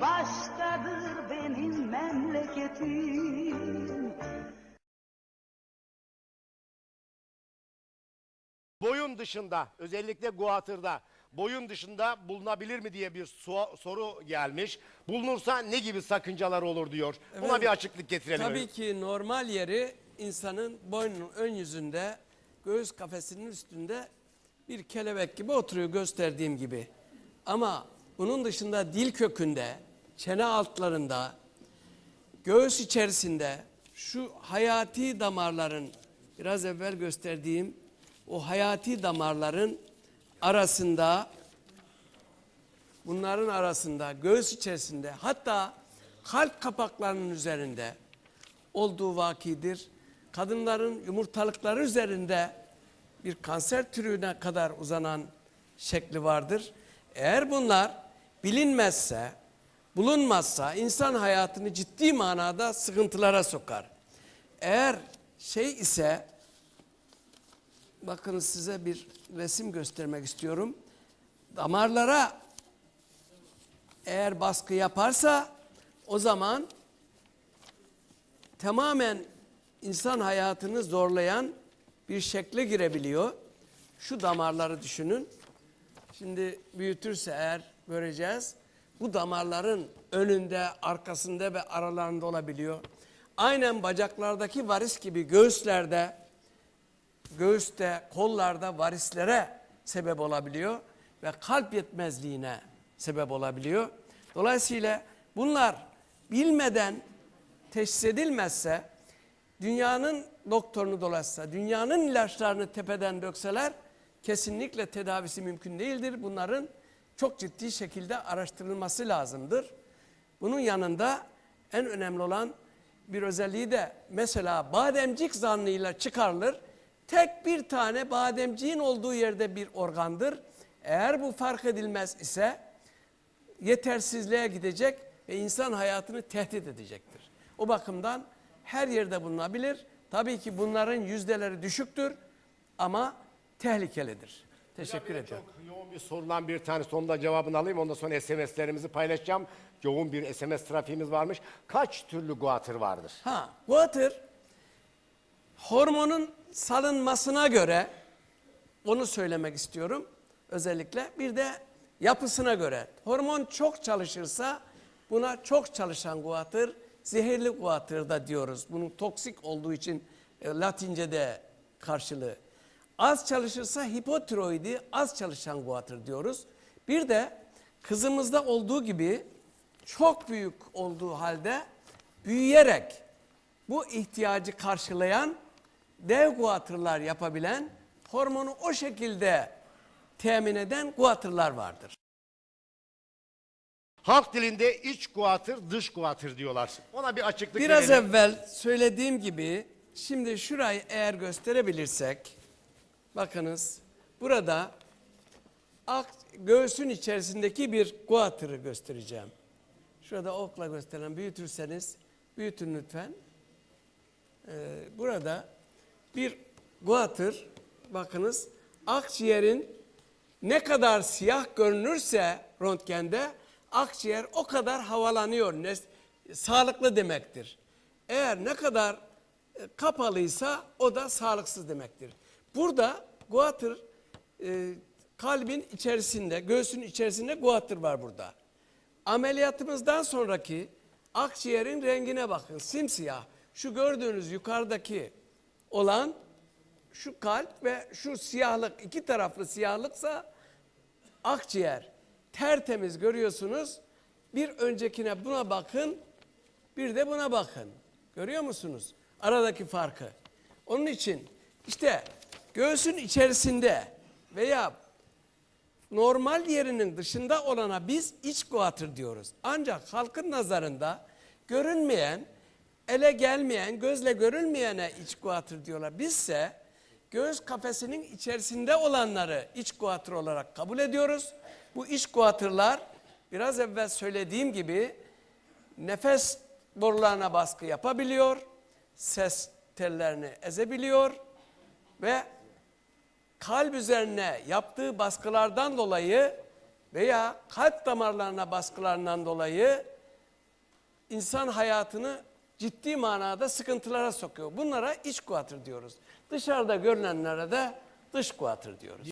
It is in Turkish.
başkadır benim memleketim. Boyun dışında özellikle guatırda boyun dışında bulunabilir mi diye bir su- soru gelmiş. Bulunursa ne gibi sakıncalar olur diyor. Buna Efendim, bir açıklık getirelim. Tabii ki normal yeri insanın boynunun ön yüzünde, göğüs kafesinin üstünde bir kelebek gibi oturuyor gösterdiğim gibi. Ama bunun dışında dil kökünde, çene altlarında, göğüs içerisinde şu hayati damarların biraz evvel gösterdiğim o hayati damarların arasında bunların arasında göğüs içerisinde hatta kalp kapaklarının üzerinde olduğu vakidir. Kadınların yumurtalıkları üzerinde bir kanser türüne kadar uzanan şekli vardır. Eğer bunlar bilinmezse, bulunmazsa insan hayatını ciddi manada sıkıntılara sokar. Eğer şey ise bakın size bir resim göstermek istiyorum. Damarlara eğer baskı yaparsa o zaman tamamen insan hayatını zorlayan bir şekle girebiliyor. Şu damarları düşünün. Şimdi büyütürse eğer göreceğiz. Bu damarların önünde, arkasında ve aralarında olabiliyor. Aynen bacaklardaki varis gibi göğüslerde, göğüste, kollarda varislere sebep olabiliyor ve kalp yetmezliğine sebep olabiliyor. Dolayısıyla bunlar bilmeden teşhis edilmezse, dünyanın doktorunu dolaşsa, dünyanın ilaçlarını tepeden dökseler kesinlikle tedavisi mümkün değildir. Bunların çok ciddi şekilde araştırılması lazımdır. Bunun yanında en önemli olan bir özelliği de mesela bademcik zannıyla çıkarılır. Tek bir tane bademciğin olduğu yerde bir organdır. Eğer bu fark edilmez ise yetersizliğe gidecek ve insan hayatını tehdit edecektir. O bakımdan her yerde bulunabilir. Tabii ki bunların yüzdeleri düşüktür ama tehlikelidir. Teşekkür ediyorum. Çok yoğun bir sorulan bir tane sonunda cevabını alayım. Ondan sonra SMS'lerimizi paylaşacağım. Yoğun bir SMS trafiğimiz varmış. Kaç türlü guatır vardır? Ha, water hormonun salınmasına göre onu söylemek istiyorum özellikle. Bir de yapısına göre. Hormon çok çalışırsa buna çok çalışan guatır, zehirli guatır da diyoruz. Bunun toksik olduğu için e, Latince'de karşılığı. Az çalışırsa hipotiroidi az çalışan guatır diyoruz. Bir de kızımızda olduğu gibi çok büyük olduğu halde büyüyerek bu ihtiyacı karşılayan dev guatırlar yapabilen hormonu o şekilde temin eden guatırlar vardır. Halk dilinde iç guatır, dış guatır diyorlar. Ona bir açıklık Biraz verelim. evvel söylediğim gibi şimdi şurayı eğer gösterebilirsek bakınız burada ak- göğsün içerisindeki bir guatırı göstereceğim. Şurada okla gösteren büyütürseniz büyütün lütfen. Ee, burada bir guatır bakınız akciğerin ne kadar siyah görünürse röntgende akciğer o kadar havalanıyor. Ne, sağlıklı demektir. Eğer ne kadar e, kapalıysa o da sağlıksız demektir. Burada guatır e, kalbin içerisinde, göğsün içerisinde guatır var burada. Ameliyatımızdan sonraki akciğerin rengine bakın simsiyah. Şu gördüğünüz yukarıdaki olan şu kalp ve şu siyahlık iki taraflı siyahlıksa akciğer tertemiz görüyorsunuz. Bir öncekine buna bakın, bir de buna bakın. Görüyor musunuz? Aradaki farkı. Onun için işte göğsün içerisinde veya normal yerinin dışında olana biz iç guatır diyoruz. Ancak halkın nazarında görünmeyen, ele gelmeyen, gözle görülmeyene iç guatır diyorlar. Bizse göğüs kafesinin içerisinde olanları iç guatır olarak kabul ediyoruz. Bu iç guatırlar biraz evvel söylediğim gibi nefes borularına baskı yapabiliyor, ses tellerini ezebiliyor ve kalp üzerine yaptığı baskılardan dolayı veya kalp damarlarına baskılarından dolayı insan hayatını ciddi manada sıkıntılara sokuyor. Bunlara iç guatr diyoruz. Dışarıda görünenlere de dış guatr diyoruz.